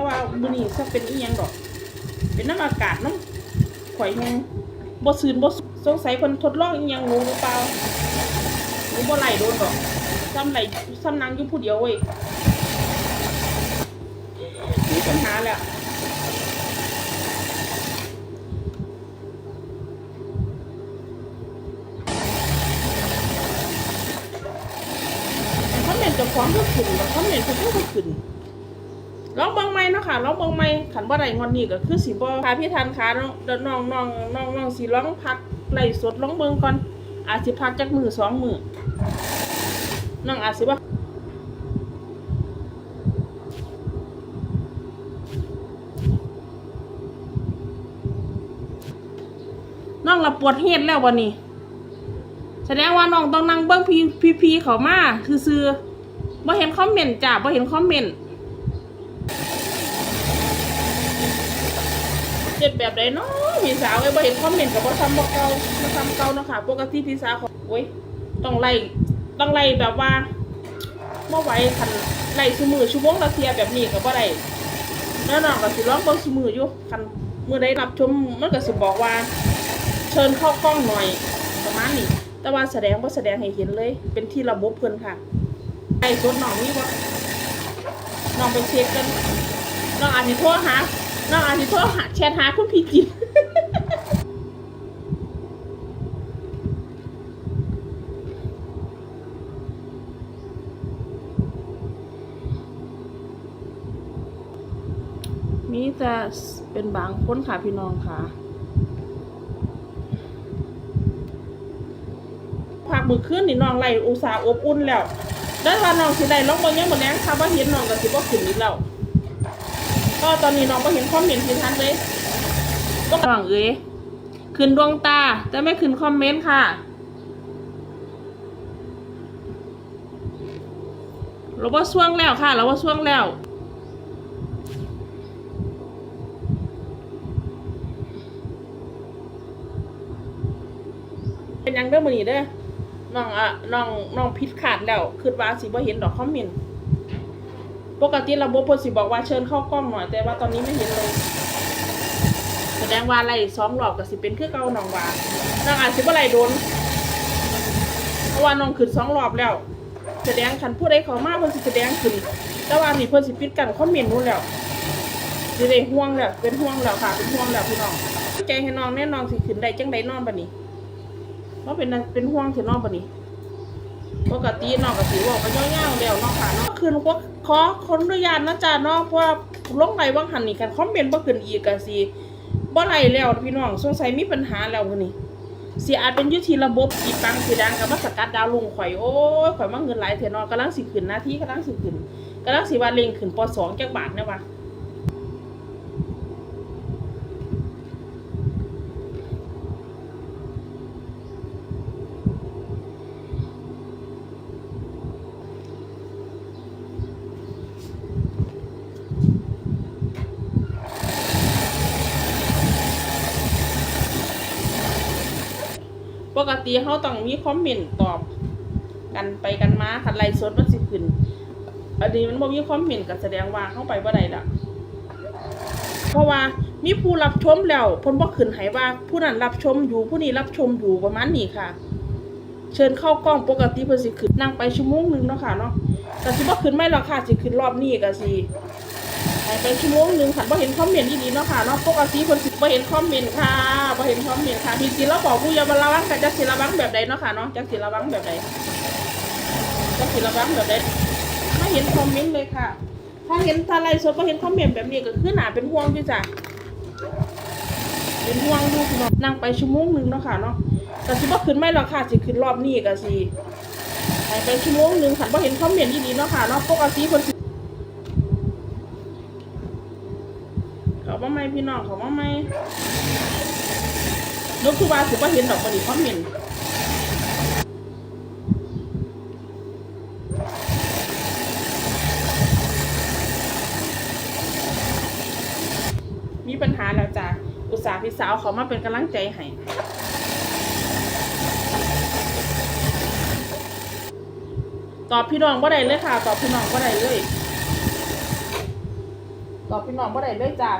แต่ว่ามื้อนี้จะเป็นอีหยังดอก เป็นน้ำอากาศน้ำข่อยแฮงบ่ซืนบ่สงสัยเพิ่นทดลองอีหยังหนูหรือเปล่าหนูบ่ไหลโดนดอกซ้ำไหลซ้ำนางอยู่ผู้เดียวเว้ยมีปัญหาแล้วคอมเมนต์จะฟ้องก็ขึ้นแบบคอมเมนต์คือก็ขึ้น ลองเบิ่งใหม่เนาะค่ะลองเบิ่งใหม่ขันบ่ได้งอนนี้ก็คือสิบ่พาพี่ทันค่ะน้องน้องน้องน้องน้องสิลองพักไล่สดลองเบิ่งก่อนอาจสิพักจักมือสองมือน้องอาจสิว่าน้องละปวดเฮ็ดแล้ววันนี้แสดงว่าน้องต้องนั่งเบิ้งพีพีพีเขามาซื่อบ่เห็นคอมเมนต์จ้ะบ่เห็นคอมเมนต์ เจ็ดแบบใดเนาะพี่สาวเอ้บ่เห็นคอมเมนต์กับบ่ซ้ำบ่เก่าบ่ซ้ำเก่าเนาะค่ะปกติพี่สาวเขาโอ้ยต้องไล่ต้องไล่แบบว่าบ่ไหวคันไล่ซุมือชั่วโมงละเทียแบบนี้ก็บ่ได้แล้วน้องก็สิร้องเบิ่งซุมืออยู่คันมื้อใดรับชมมันก็สิบอกว่า เชิญเข้ากล้องหน่อยประมาณนี้แต่ว่าแสดงว่าแสดงให้เห็นเลย เป็นที่ระบบเพิ่นค่ะไอ้สดน้องนี่บ่น้องไปเช็คกันน้องอาจสิโทรหา น้องอาจสิโทรหาแชทหาคุณพี่จินมีแต่เป็นบางคนค่ะพี่น้องค่ะผักมือขึ้นนี่น้องไล่อุตสาห์อบอุ่นแล้ว ได้ว่าน้องสิได้ลองบิ่งยังบ่แลงค่ะว่าเห็นน้องก็สิบ่ขึ้นอีกแล้ว ก็ตอนนี้น้องบ่เห็นคอมเมนต์ที่ทันเลยก็น้องเอ้ยขึ้นดวงตาแต่ไม่ขึ้นคอมเมนต์ค่ะเราว่าช่วงแล้วค่ะเราว่าช่วงแล้วเป็นหยังเด้อมื้อนี้เด้อน้องอะน้องน้องผิดขาดแล้วคิดว่าสิบ่เห็นดอกคอมเมนต์ ปกติระบบพ่นสิบอกว่าเชิญเข้ากล้องหน่อย แต่ว่าตอนนี้ไม่เห็นเลย แสดงว่าไล่สองรอบก็สิเป็นคือเก่าน้องว่าน้องอาจสิบ่ไล่โดนเพราะว่าน้องขึ้นสองรอบแล้ว แสดงคันผู้ใดเขามาเพิ่นสิแสดงขึ้น แต่ว่านี่เพิ่นสิปิดกันคอมเมนต์นู้นแล้วสิได้ห่วงแล้วเป็นห่วงแล้วค่ะเป็นห่วงแล้วพี่น้องใจให้น้องแน่นอนสิขึ้นได้จังไดนอนบัดนี้เพราะเป็นเป็นห่วงเสียน้องปะนี่ ปกติน้องกับสีบอกกันย่างๆแล้วเน้องค่ะเนาะคืนก็ขอคนอนุญาตนะจ๊ะเนาะเพราะว่าลงไหลว่างหันนี่กันคอมเมนต์บ่ขึ้นอีกกันสิบ่ไหลแล้วพี่น้องสงสัยมีปัญหาแล้วมื้อนี้สิอาจเป็นยุทธีระบบอีปังสีดังกับมาสกัดดาวลงข่อยโอ้ยข่อยมาเงินหลายเถอะเนาะกำลังสิขึ้นหน้าที่กำลังสิขึ้นกำลังสิว่าเล็งขึ้นปสองจักบาทนะวะ ปกติเขาต้องมีคอมเมนต์ตอบกันไปกันมาคันไลฟ์สดมันสิขึ้น อันนี้มันบ่มีคอมเมนต์ก็แสดงว่าเข้าไปบ่ได้ละเพราะว่ามีผู้รับชมแล้วพิ่นบ่ขึ้นให้ว่า ผู้นั้นรับชมอยู่ผู้นี้รับชมอยู่ประมาณนี้ค่ะ เชิญเข้ากล้องปกติเพิ่นสิขึ้นนั่งไปชั่วโมงนึงเนาะค่ะเนาะก็สิบ่ขึ้นไม่หรอกค่ะสิขึ้นรอบนี้ก็สิ ไปชั่วโมงหนึ่งคันบ่เห็นคอมเมนต์ดีๆเนาะค่ะเนาะปกติเพิ่นสิบ่เห็นคอมเมนต์ค่ะบ่เห็นคอมเมนต์ค่ะที่จริงแล้วบอกผู้ยามระวังกันจักสิระวังแบบใดเนาะค่ะเนาะจักสิระวังแบบใดจักสิระวังแบบใดไม่เห็นคอมเมนต์เลยค่ะ ถ้าเห็นถ้าไลฟ์สดบ่เห็นคอมเมนต์แบบนี้ก็คือหนาเป็นห่วงอยู่จ้ะเป็นห่วงลูกเนาะนั่งไปชั่วโมงหนึ่งเนาะค่ะเนาะแต่สิบ่ขึ้นไม่หรอกค่ะสิขึ้นรอบนี้ก็สิไปไปชั่วโมงหนึ่งคันบ่เห็นคอมเมนต์ดีๆเนาะค่ะเนาะปกติเพิ่นสิเขา ม่พี่น้องเขามาใหม่นกคือว่าสิบ่เห็นดอกบ่ดีคอมเมนต์มีปัญหาแล้วจ้ะอุตส่าห์พี่สาวเขามาเป็นกำลังใจให้ตอบพี่น้องบ่ได้เลยค่ะ ตอบพี่น้องบ่ได้เลย ตอบพี่น้องบ่ได้เลยจ้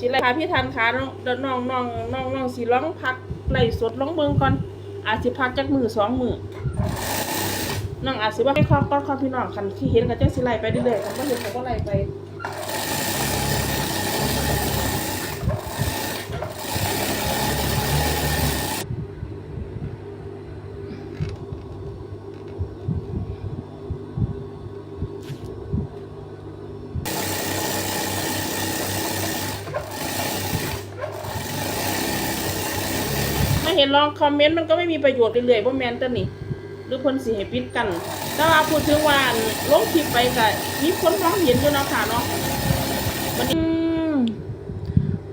ชิเลยค่ะพี่ทันคะน้องน้องน้องน้องน้องสิร้องพักไล่สดร้องเบิ่งก่อนอาจสิพักจักมือสองมือน้องอาจสิว่าให้ข้อก้อนข้อพี่น้องคันที่เห็นก็จังสิไล่ไปเรื่อยๆคันก็เห็นก็บ่ไล่ไป เห็นลองคอมเมนต์มันก็ไม่มีประโยชน์เรื่อยๆบ่แมนตะนี่หรือเพิ่นสิให้ปิดกัน แต่ว่าพูดถึงว่าลงคลิปไปก็มีคนมองเห็นอยู่นะค่ะเนาะมัน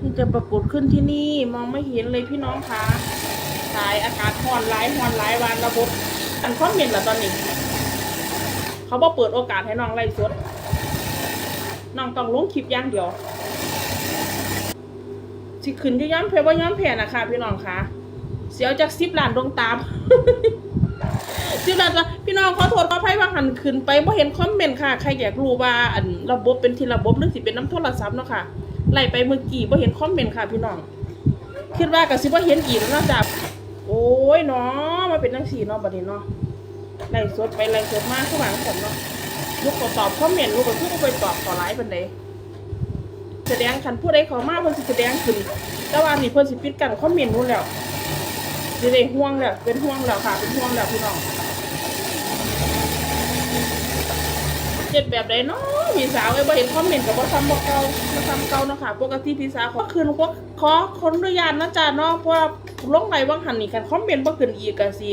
นี่จะปรากฏขึ้นที่นี่มองไม่เห็นเลยพี่น้องคะสายอากาศร้อนหลายร้อนหลายวานระบบอันคอมเมนต์ละตอนนี้ เขาบ่เปิดโอกาสให้น้องไล่สดน้องต้องลงคลิปอย่างเดียวสิขึ้นยู่ย้ำเพว่าย้ำแผ่นะคะพี่น้องคะ เสียวจากสิบล้านดวงตาม สิบล้านตัวพี่น้องขอโทษขออภัยว่าหันขึ้นไปเพราะเห็นคอมเมนต์ค่ะ ใครอยากรู้ว่าอันระบบเป็นทีระบบหรือสิเป็นน้ำโทรศัพท์เนาะค่ะ ไล่ไปเมื่อกี้เพราะเห็นคอมเมนต์ค่ะ พี่น้อง คิดว่ากับสิว่าเห็นอีกแล้วนาะจ้ะโอ้ยเนาะมาเป็นนังสีเนาะบัดนี้เนาะไล่สดไปไล่สดมากข้างหลังผมเนาะลูกก็ตอบคอมเมนต์ลูกก็เพิ่งไปตอบขอไลฟ์เป็นไดแสดงคันผู้ใดเขามาเพิ่นสิแสดงขึ้นแต่ว่านี่เพิ่นสิปิดกันคอมเมนต์นู้นแล้ว สิได้ห่วงแล้วเป็นห่วงแล้วค่ะ เป็นห่วงแล้วพี่น้องเจ็ดแบบใดเนาะพี่สาวไอ้บ่เห็นคอมเมนต์ก็บ่ซ้ำบ่เก่าบ่ซ้ำเก่าเนาะค่ะปกติพี่สาวขอคืนขอขอคนอนุญาตนะจ๊ะเนาะเพราะว่าลงไลว่างหันนี่คันคอมเมนต์บ่ขึ้นอีกก็สิ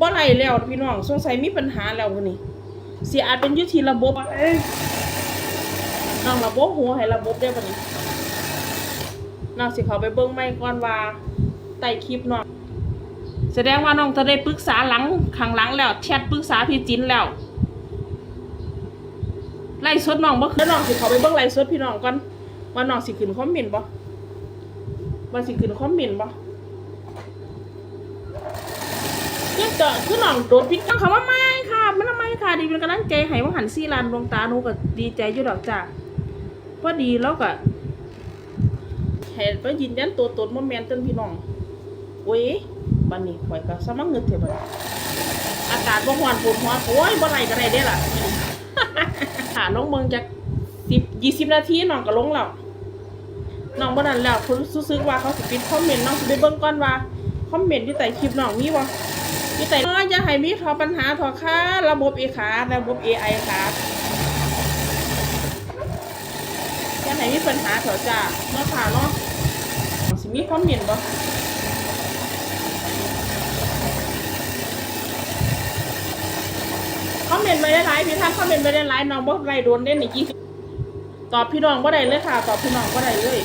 บ่ไล่แล้วพี่น้องสงสัยมีปัญหาแล้วมื้อนี้สิอาจเป็นยู่ที่ระบบเอ้ยน้องระบบหัวให้ระบบได้บ่นี้น้องสิเขาไปเบิ่งไม่ก่อนว่าไต่คลิปน้อง ดงว่าน้องจะได้ปรึกษาหลังข้างหลังแล้วแชทปรึกษาพี่จินแล้วไล่สดน้องบ่คือน้องสิเขาไปเบิ่งไล่สดพี่น้องก่อนว่าน้องสิขึ้นคอมเมนต์บ่ว่าสิขึ้นคอมเมนต์บ่คือจะคือน้องโดนพิดคำว่าไม่ค่ะมันทำไมค่ะดีเป็นกำลังใจให้ว่าหันซี่ลานดวงตาหนูก็ดีใจอยู่ดอกจ้าพอดีแล้วก็เห็นไปยืนยันตัวตนว่าแมนเต้นพี่น้องโอ้ย บันนี้ข่อยก็สมังเงินเถอะบัดนี้อากาศบ่ฮ้อนปวดหัวโอ้ยบ่ไหลก็ได้เด้ล่ะค่ะลงเมืองจากสิบยี่สิบนาทีน้องก็ลงแล้วน้องบ่นั้นแล้วคุณรู้สึกว่าเขาสิปิดคอมเมนต์น้องสิไปเบิ่งก่อนว่าคอมเมนต์ที่ใต้คลิปน้องมีบ่ที่ใต้อ๋ออย่าให้มีทอปัญหาทอค่าระบบเอขาระบบ AI ค่ะยังไหนมีปัญหาเถอจ้าเนาะค่ะเนาะสิมีความเห็นบ่คอม เมนต์ไปได้หลายพี่ท่านคอมเมนต์ไปได้หลายน้องบ่ไรโดนเด่นอีกยี่สิบตอบพี่น้องบ่ได้เลยค่ะ ตอบพี่น้องบ่ได้เลย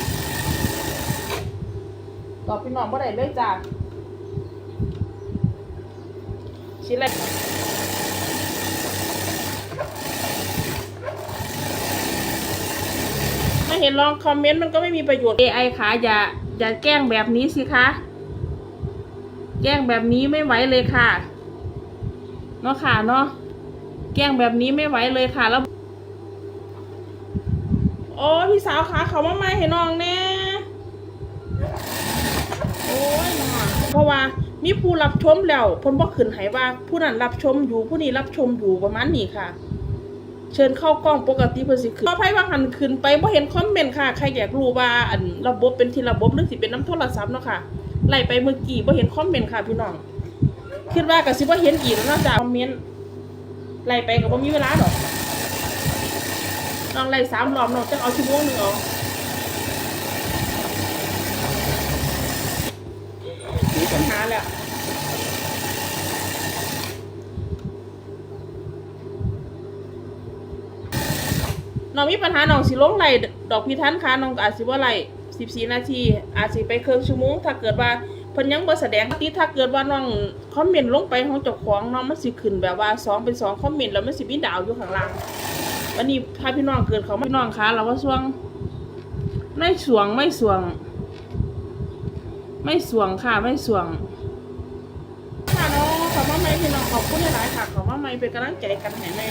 ตอบพี่น้องบ่ได้เลยจ้าชิ้นแรกไม่เห็นลองคอมเมนต์มันก็ไม่มีประโยชน์ AI ค่ะอย่าอย่าแกล้งแบบนี้สิคะแกล้งแบบนี้ไม่ไหวเลยค่ะ เนาะค่ะเนาะ แกล้งแบบนี้ไม่ไหวเลยค่ะแล้ว โอ้พี่สาวคะเขามาไม่ให้น้องแน่โอ้ยน้องเพราะว่ามีผู้รับชมแล้วเพนบอกขึ้นให้ว่า ผู้นั้นรับชมอยู่ผู้นี้รับชมอยู่ประมาณนี้ค่ะ เชิญเข้ากล้องปกติเพิ่นสิขึ้นขออภัยว่าหันขึ้นไปบ่เห็นคอมเมนต์ค่ะใครอยากรู้ว่าอันระบบเป็นที่ระบบหรือสิเป็นน้ำโทรศัพท์เนาะค่ะไล่ไปเมื่อกี้บ่เห็นคอมเมนต์ค่ะพี่น้องคิดว่าก็สิบ่เห็นอีกแล้วเนาะจ้ะคอมเมนต์ ไล่ไปก็บ่มีเวลาดอกน้องไล่สามรอบน้องจังเอาชั่วโมงหนึ่งเอามีปัญหาแล้วน้องมีปัญหาน้องสิลงไหลดอกพิทันค่ะน้องอาจสิว่าไหลสิบสี่นาที อาจสิไปเครึ่งชั่วโมงถ้าเกิดว่า พิ่นยังบ่แสดงติถ้าเกิดว่าน้องคอมเมนต์ลงไปของเจ้าของน้องมันสิขึ้นแบบว่าสองเป็นสองคอมเมนต์แล้วมันสิมีดาวอยู่ข้างล่างวันนี้ถ้าพี่น้องเกิดเขามาพี่น้องคะเราว่าสวงไม่สวงไม่สวง ไม่สวงค่ะไม่สวงค่ะน้องขอบคุณไหมพี่น้องขอบคุณหลายๆค่ะขอบคุณไหมเป็นกำลังใจกันให้ไหม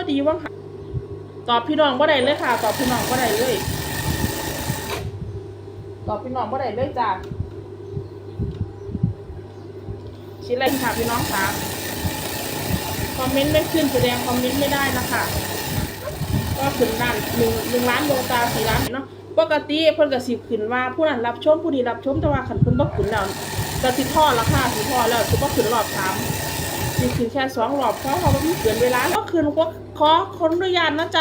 อดีว่างค่ะตอบพี่น้องบ่ได้เลยค่ะ ตอบพี่น้องบ่ได้เลย ตอบพี่น้องบ่ได้เลยจ้าชิ้นอะไรค่ะพี่น้องคะคอมเมนต์ไม่ขึ้นแสดงคอมเมนต์ไม่ได้นะคะก็ขึ้นด้านหนึ่งหนึ่งล้านดวงตาสี่ล้านเนาะปกติเพิ่นก็สิขึ้นว่าผู้นั้นรับชมผู้นี้รับชมแต่ว่าคันเพิ่นบ่ขึ้นแล้วก็สิพอล้วค่ะสิพอแล้วสิบ่ขึ้นรอบสามสิขึ้นแค่สองรอบเพราะเขาบ่มีเกินเวลาก็ขึ้นก็ขอขออนุญาตนะจ๊ะ